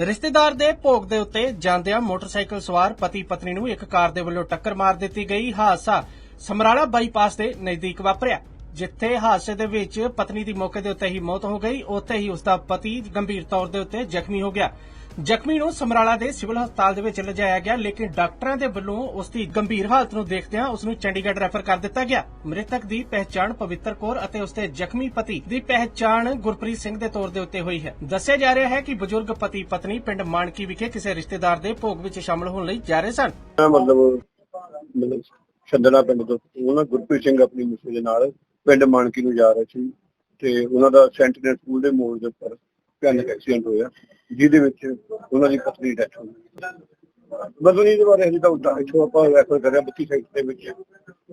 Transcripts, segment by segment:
ਰਿਸ਼ਤੇਦਾਰ ਦੇ ਭੋਗ ਦੇ ਉੱਤੇ ਜਾਂਦਿਆਂ ਮੋਟਰਸਾਈਕਲ ਸਵਾਰ ਪਤੀ ਪਤਨੀ ਨੂੰ ਇੱਕ ਕਾਰ ਦੇ ਵੱਲੋਂ ਟੱਕਰ ਮਾਰ ਦਿੱਤੀ ਗਈ। ਹਾਦਸਾ ਸਮਰਾਲਾ ਬਾਈਪਾਸ ਦੇ ਨਜ਼ਦੀਕ ਵਾਪਰਿਆ। ਜਿੱਥੇ ਹਾਦਸੇ ਦੇ ਵਿੱਚ ਪਤਨੀ ਦੀ ਮੌਕੇ ਦੇ ਉੱਤੇ ਹੀ ਮੌਤ ਹੋ ਗਈ, ਉੱਥੇ ਹੀ ਉਸ ਦਾ ਪਤੀ ਗੰਭੀਰ ਤੌਰ ਦੇ ਉੱਤੇ ਜ਼ਖਮੀ ਹੋ ਗਿਆ। ਜ਼ਖਮੀ ਨੂੰ ਸਮਰਾਲਾ ਦੇ ਸਿਵਲ ਹਸਪਤਾਲ ਦੇ ਵਿੱਚ ਲਿਜਾਇਆ ਗਿਆ, ਲੇਕਿਨ ਡਾਕਟਰਾਂ ਦੇ ਵੱਲੋਂ ਉਸ ਦੀ ਗੰਭੀਰ ਹਾਲਤ ਨੂੰ ਦੇਖਦਿਆਂ ਉਸ ਨੂੰ ਚੰਡੀਗੜ੍ਹ ਰੈਫਰ ਕਰ ਦਿੱਤਾ ਗਿਆ। ਮ੍ਰਿਤਕ ਦੀ ਪਹਿਚਾਣ ਪਵਿੱਤਰ ਕੌਰ ਅਤੇ ਉਸ ਦੇ ਜ਼ਖਮੀ ਪਤੀ ਦੀ ਪਹਿਚਾਣ ਗੁਰਪ੍ਰੀਤ ਸਿੰਘ ਦੇ ਤੌਰ ਦੇ ਉੱਤੇ ਹੋਈ ਹੈ। ਦੱਸਿਆ ਜਾ ਰਿਹਾ ਹੈ ਕਿ ਬਜ਼ੁਰਗ ਪਤੀ ਪਤਨੀ ਪਿੰਡ ਮਾਨਕੀ ਵਿਖੇ ਕਿਸੇ ਰਿਸ਼ਤੇਦਾਰ ਦੇ ਭੋਗ ਵਿੱਚ ਸ਼ਾਮਲ ਹੋਣ ਲਈ ਜਾ ਰਹੇ ਸਨ। ਮਤਲਬ ਮਤਲਬ ਛੱਡਣਾ ਪਿੰਡ ਤੋਂ ਉਹਨਾਂ ਗੁਰਪ੍ਰੀਤ ਸਿੰਘ ਆਪਣੀ ਮੁੰਡੇ ਦੇ ਨਾਲ ਪਿੰਡ ਮਾਨਕੀ ਨੂੰ ਜਾ ਰਹੇ ਸੀ ਤੇ ਉਹਨਾਂ ਦਾ ਸੈਂਟੀਨਲ ਸਕੂਲ ਦੇ ਮੋੜ ਦੇ ਉੱਪਰ ਭਿਆਨਕ ਐਕਸੀਡੈਂਟ ਹੋਇਆ, ਜਿਹਦੇ ਵਿੱਚ ਉਹਨਾਂ ਦੀ ਪਤਨੀ ਡੈਥ ਹੋ ਗਈ। ਬਦਲਣੀ ਦੇ ਬਾਰੇ ਹਜੇ ਤਾਂ ਉੱਦਾਂ ਇੱਥੋਂ ਆਪਾਂ ਰੈਫਰ ਕਰਿਆ 32 ਸਾਈਟ ਦੇ ਵਿੱਚ,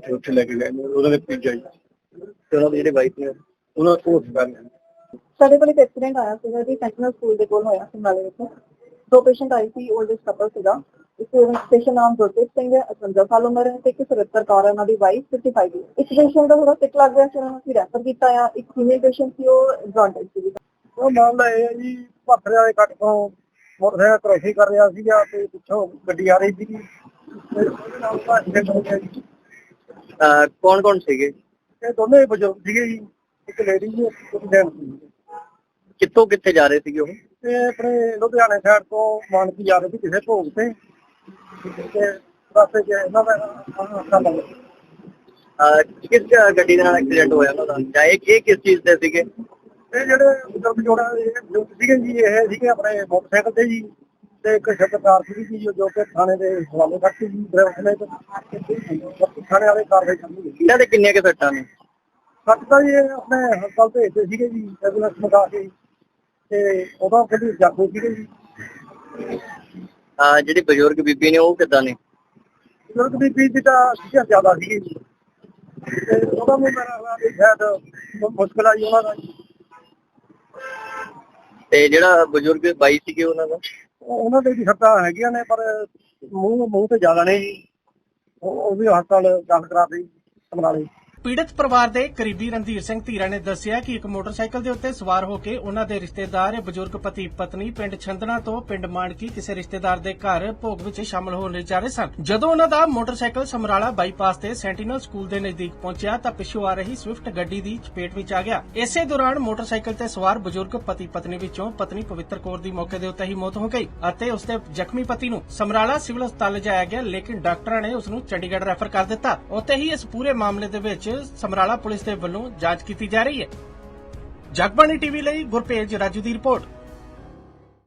ਤੇ ਉੱਥੇ ਲੈ ਕੇ ਗਏ ਨੇ, ਉਹਨਾਂ ਦੇ ਭਤੀਜਾ ਜੀ। ਤੇ ਉਹਨਾਂ ਦੇ ਜਿਹੜੇ ਵਾਈਫ ਨੇ, ਉਹਨਾਂ ਤੋਂ ਹਸਪਤਾਲ ਨੇ ਸਾਡੇ ਕੋਲ ਇੱਕ ਐਕਸੀਡੈਂਟ ਆਇਆ ਸੀਗਾ ਜੀ ਸੈਂਟਰਲ ਸਕੂਲ ਦੇ ਕੋਲ ਹੋਇਆ ਸੀ ਨਾਲੇ ਵਿੱਚ। ਦੋ ਪੇਸ਼ੈਂਟ ਆਏ ਸੀ 올ਡਸ ਕਪਲ ਸੀਗਾ। ਇੱਕ ਪੇਸ਼ੈਂਟ ਨਾਮ ਗੁਰਪ੍ਰੀਤ ਸਿੰਘ ਹੈ 55 ਸਾਲ ਉਮਰ ਹੈ ਤੇ ਇੱਕ 77 ਕੌਰ ਹੈ ਉਹਨਾਂ ਦੀ ਵਾਈਫ 55 ਦੀ ਇੱਕ ਪੇਸ਼ੈਂਟ ਦਾ ਥੋੜਾ ਸਿੱਕ ਲੱਗ ਗਿਆ ਸੀ ਉਹਨਾਂ ਨੂੰ ਅਸੀਂ ਰੈਫਰ ਕੀਤਾ ਆ। ਇੱਕ ਫੀਮੇਲ ਪੇਸ਼ੈਂਟ ਸੀ ਉਹ ਜੌਂਡਿਸ ਸੀ ਉਹ ਮਾਮਲਾ ਇਹ ਹੈ ਜੀ ਭਾਖੜੇ ਵਾਲੇ ਕੱਟ ਤੋਂ ਮੋਟਰਸਾਈਕਲ ਕ੍ਰੋਸਿੰਗ ਕਰ ਰਿਹਾ ਸੀਗਾ ਤੇ ਪਿੱਛੋਂ ਗੱਡੀ ਆ ਰਹੀ ਸੀ ਤੇ ਉਹਦੇ ਨਾਲ ਉਹਦਾ accident ਹੋ ਗਿਆ ਜੀ। ਕੌਣ ਕੌਣ ਸੀਗੇ? ਇਹ ਦੋਨੇ ਬਜ਼ੁਰਗ ਸੀਗੇ ਜੀ ਇੱਕ ਲੇਡੀ ਜੀ ਇੱਕ ਜੈਂਟ ਸੀ। ਕਿੱਥੋਂ ਕਿੱਥੇ ਜਾ ਰਹੇ ਸੀਗੇ ਉਹ? ਤੇ ਆਪਣੇ ਲੁਧਿਆਣੇ ਸਾਈਡ ਤੋਂ ਮਾਨਕੀ ਜਾ ਰਹੇ ਸੀ ਕਿਸੇ ਭੋਗ ਤੇ। ਰਸਤੇ 'ਚ ਇਹਨਾਂ ਦਾ ਹਾਦਸਾ ਲੱਗ ਕਿਸ ਗੱਡੀ ਦੇ ਨਾਲ ਐਕਸੀਡੈਂਟ ਹੋਇਆ ਉਹਨਾਂ ਦਾ? ਜਾਂ ਇਹ ਇਹ ਕਿਸ ਚੀਜ਼ ਤੇ ਸੀਗੇ? ਇਹ ਜਿਹੜੇ ਬਜ਼ੁਰਗ ਜੋੜਾ ਬਜ਼ੁਰਗ ਸੀਗੇ ਜੀ ਇਹ ਸੀਗੇ ਆਪਣੇ ਮੋਟਰਸਾਈਕਲ ਤੇ ਜੀ ਤੇ ਇੱਕ ਸ਼ਬਦਕਾਰ ਸੀਗੀ ਜੀ ਜੋ ਕਿ ਥਾਣੇ ਦੇ ਹਵਾਲੇ ਕਰਤੀ ਜੀ ਡਰਾਈਵਰ ਨੇ ਥਾਣੇ ਵਾਲੇ ਕਾਰਵਾਈ ਕਰਨੀ ਇਹਨਾਂ ਦੇ ਕਿੰਨੀਆਂ ਕਿ ਸੱਟਾਂ ਨੇ? ਸੱਚ ਤਾਂ ਜੀ ਆਪਣੇ ਹਸਪਤਾਲ ਭੇਜਦੇ ਸੀਗੇ ਜੀ ਐਂਬੂਲੈਂਸ ਮੰਗਾ ਕੇ ਤੇ ਉਦੋਂ ਕਿਹੜੀ ਜਾਗੋ ਸੀਗੇ ਜੀ। ਜਿਹੜੀ ਬਜ਼ੁਰਗ ਬੀਬੀ ਨੇ ਉਹ ਕਿੱਦਾਂ ਨੇ? ਬਜ਼ੁਰਗ ਦੀ ਪੀੜ ਦੀ ਤਾਂ ਸੀਗਾ ਜ਼ਿਆਦਾ ਤੇ ਉਹਦਾ ਵੀ ਮੇਰਾ ਖਿਆਲ ਵੀ ਸ਼ਾਇਦ ਮੁਸ਼ਕਲ ਆਈ ਉਹਨਾਂ ਦਾ। ਤੇ ਜਿਹੜਾ ਬਜ਼ੁਰਗ ਬਾਈ ਸੀਗੇ ਉਹਨਾਂ ਦਾ? ਉਹ- ਉਹਨਾਂ ਦੇ ਵੀ ਸੱਟਾਂ ਹੈਗੀਆਂ ਨੇ ਪਰ ਮੂੰਹ ਮੂੰਹ ਤੇ ਜ਼ਿਆਦਾ ਨੇ ਜੀ। ਉਹ ਵੀ ਹਸਪਤਾਲ ਦਾਖਲ ਕਰਾ ਦਿੱਤੀ ਸਮਰਾਲੇ ਪੀੜਤ ਪਰਿਵਾਰ ਦੇ ਕਰੀਬੀ ਰਣਧੀਰ ਸਿੰਘ ਧੀਰਾ ਨੇ ਦੱਸਿਆ ਕਿ ਇੱਕ ਮੋਟਰਸਾਈਕਲ ਦੇ ਉੱਤੇ ਸਵਾਰ ਹੋ ਕੇ ਉਹਨਾਂ ਦੇ ਰਿਸ਼ਤੇਦਾਰ, ਬਜ਼ੁਰਗ, ਪਤੀ, ਪਤਨੀ ਪਿੰਡ ਛੰਦਣਾ ਤੋਂ ਪਿੰਡ ਮਾਨਕੀ ਕਿਸੇ ਰਿਸ਼ਤੇਦਾਰ ਦੇ ਘਰ ਭੋਗ ਵਿੱਚ ਸ਼ਾਮਲ ਹੋਣ ਜਾ ਰਹੇ ਸਨ। ਜਦੋਂ ਉਹਨਾਂ ਦਾ ਮੋਟਰਸਾਈਕਲ ਸਮਰਾਲਾ ਬਾਈਪਾਸ ਤੇ ਸੈਂਟੀਨਲ ਸਕੂਲ ਦੇ ਨਜ਼ਦੀਕ ਪਹੁੰਚਿਆ ਤਾਂ ਪਿੱਛੋਂ ਆ ਰਹੀ ਸਵਿਫਟ ਗੱਡੀ ਦੀ ਚਪੇਟ ਵਿੱਚ ਆ ਗਿਆ। ਇਸੇ ਦੌਰਾਨ ਮੋਟਰਸਾਈਕਲ ਤੇ ਸਵਾਰ ਬਜ਼ੁਰਗ, ਪਤੀ, ਪਤਨੀ ਵਿੱਚੋਂ ਪਤਨੀ ਪਵਿੱਤਰ ਕੌਰ ਦੀ ਮੌਕੇ ਦੇ ਉੱਤੇ ਹੀ ਮੌਤ ਹੋ ਗਈ ਅਤੇ ਉਸ ਦੇ ਜ਼ਖਮੀ ਪਤੀ ਨੂੰ ਸਮਰਾਲਾ ਸਿਵਲ ਹਸਪਤਾਲ ਲਿਜਾਇਆ ਗਿਆ, ਲੇਕਿਨ ਡਾਕਟਰਾਂ ਨੇ ਉਸ ਨੂੰ ਚੰਡੀਗੜ੍ਹ ਰੈਫਰ ਕਰ ਦਿੱਤਾ। ਉੱਥੇ ਹੀ ਇਸ ਪੂਰੇ ਮਾਮਲੇ ਦੇ ਵਿੱਚ ਸਮਰਾਲਾ ਪੁਲਿਸ ਦੇ ਵੱਲੋਂ ਜਾਂਚ ਕੀਤੀ ਜਾ ਰਹੀ ਹੈ। ਜਗਬਾਣੀ ਟੀਵੀ ਲਈ ਗੁਰਪੇਜ ਰਾਜੂ ਦੀ ਰਿਪੋਰਟ।